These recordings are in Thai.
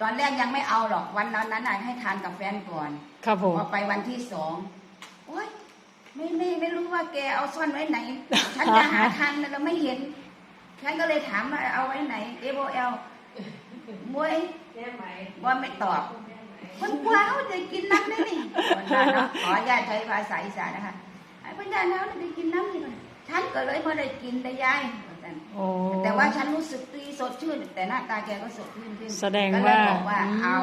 ตอนแรกยังไม่เอาหรอกวันนั้นนั้นน่ะให้ทานกับแฟนก่อนครับผม พอไปวันที่สองโอ๊ยไม่ไม่ไม่รู้ว่าแกเอาซ่อนไว้ไหน ฉันจะหาทางแต่เราไม่เห็น ฉันก็เลยถามว่าเอาไว้ไหนเอโบเอลมวยว่าไม่ตอบคนกว้าวจะกินน้ำได้นี่คนว่าเนาะขออนุญาตใช้ภาษาอีสานนะคะไอ้คนยาแล้วจะกินน้ำนี่ก่อนฉันก็เลยไม่ได้กินได้ยายโอ้ ชื่น แต่หน้าตาแกก็สดชื่นขึ้นแสดงก็เลยว่าบอกว่าอืม เอา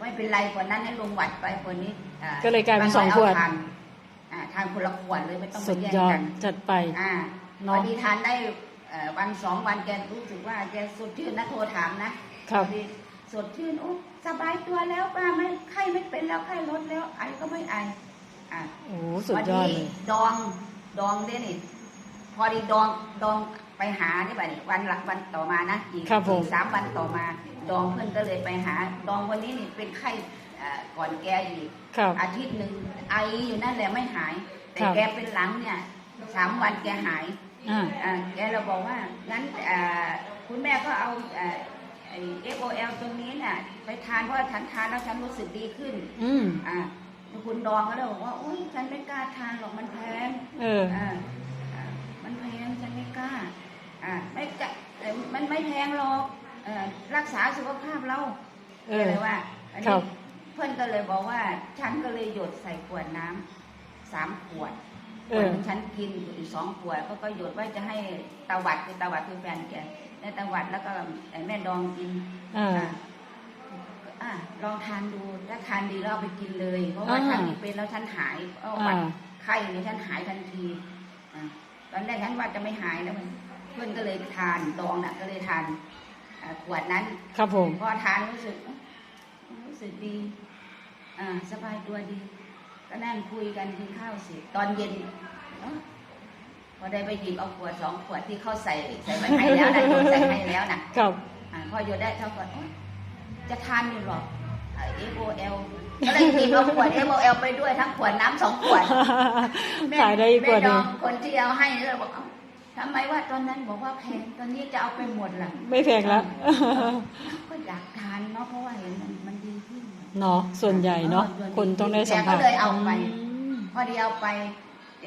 ไม่เป็นไรคนนั้นให้ลงหวัดไปคนนี้อ่าก็เลยกลายเป็นไม่สองขวดเาทานอ่าทานคนละขวดเลยไม่ต้องสุมาดแย่งยอดกัน จัดไป อ่าเนาะพอดีทานได้เอ่อวันสองวันแกรู้สึกว่าแกสดชื่นนะโทรถามนะครับ พอดีสดชื่นโอ้สบายตัวแล้วป้าไม่ไข้ไม่เป็นแล้วไข้ลดแล้วไอก็ไม่ไออ่าโอ้สุดยอดเลยดองดองได้นี่พอดีดองดอง ไปหาได้ป่ะนี่วันหลักวันต่อมานะอีกครับผมอีกสามวันต่อมาดองเพื่อนก็เลยไปหาดองวันนี้นี่เป็นไข้เอ่อก่อนแกอีก ครับ อาทิตย์หนึ่งไออยู่นั่นแหละไม่หาย แต่ครับ แกเป็นหลังเนี่ยสามวันแกหายอ่า อ่าแกเราบอกว่างั้นอ่าคุณแม่ก็เอาเอฟโอเอลตรงนี้น่ะไปทานเพราะว่าฉันทานแล้วฉันรู้สึกดีขึ้นอืม อ่าคุณดองก็เลยบอกว่าอุ้ยฉันไม่กล้าทานหรอกมันแพงเออ อ่าอ่ามันแพงฉันไม่กล้า อ่าไม่จะเอ่อมันไม่แพ งหรอกเอ่อรักษาสุขภาพเราเอก็อเลยว่า อันครันี้บเพื่อนก็เลยบอกว่า ฉันก็เลยหยดใส่ขวดน้ำสามขวดเอขวดอหนึ่งฉันกินอีกสองขวดก็ก็หยดไว้จะให้ตาหวัดคือตาหวัดคือแฟนแกในตาหวัดแล้วก็ไอ้แม่ดองกินอ่าอะอะลองทานดูถ้าทานดีแล้วเอาไปกินเลย เพราะว่าอ่าฉันนี่เป็นแล้วฉันหายเอาวัดอ่าไข้เนี่ยฉันหายทันทีอะตอนแรกฉันว่าจะไม่หายแล้วมัน เพื่อนก็เลยทานดองน่ะก็เลยทานอะขวดนั้นครับผมพอทานรู้สึกรู้สึกดีอ่าสบายตัวดี ก็นั่งคุยกันกินข้าวเสร็จตอนเย็นเอ้าพอได้ไปหยิบเอาขวดสองขวดที่เขาใส่ใส่ไปให้แล้วนะโยนใส่ให้แล้วนะครับอ่าพอโยนได้เท่ากันโอ๊ยจะทานอยู่หรอกเอฟโอเอลก็เลยหยิบเอาขวดเอฟโอเอลไปด้วยทั้งขวดน้ำสองขวดแม่ขายได้อีกกว่าหแม่นึ่ดงองคนที่เอาให้เลยบอกเอ้า ทำไมว่าตอนนั้นบอกว่าแพงตอนนี้จะเอาไปหมดล่ะไม่แพงแล้วก็อยากทานเนาะเพราะว่าเห็นมันมันดีขึ้นเนาะส่วนใหญ่เนาะเออคนต้องได้สัมผัสแกก็เลยเอาไปอืมพอดีเอาไป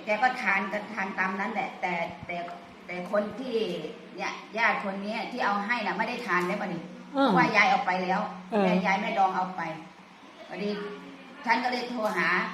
แกก็ทานกันทานตามนั้นแหละ แต่แต่แต่คนที่เนี่ยญาติคนเนี้ยที่เอาให้น่ะไม่ได้ทานได้ป่ะนี่เอเพอราะว่ายายเอาไปแล้วเออแม่ยายแม่ดองเอาไปพอดีฉันก็เลยโทรหา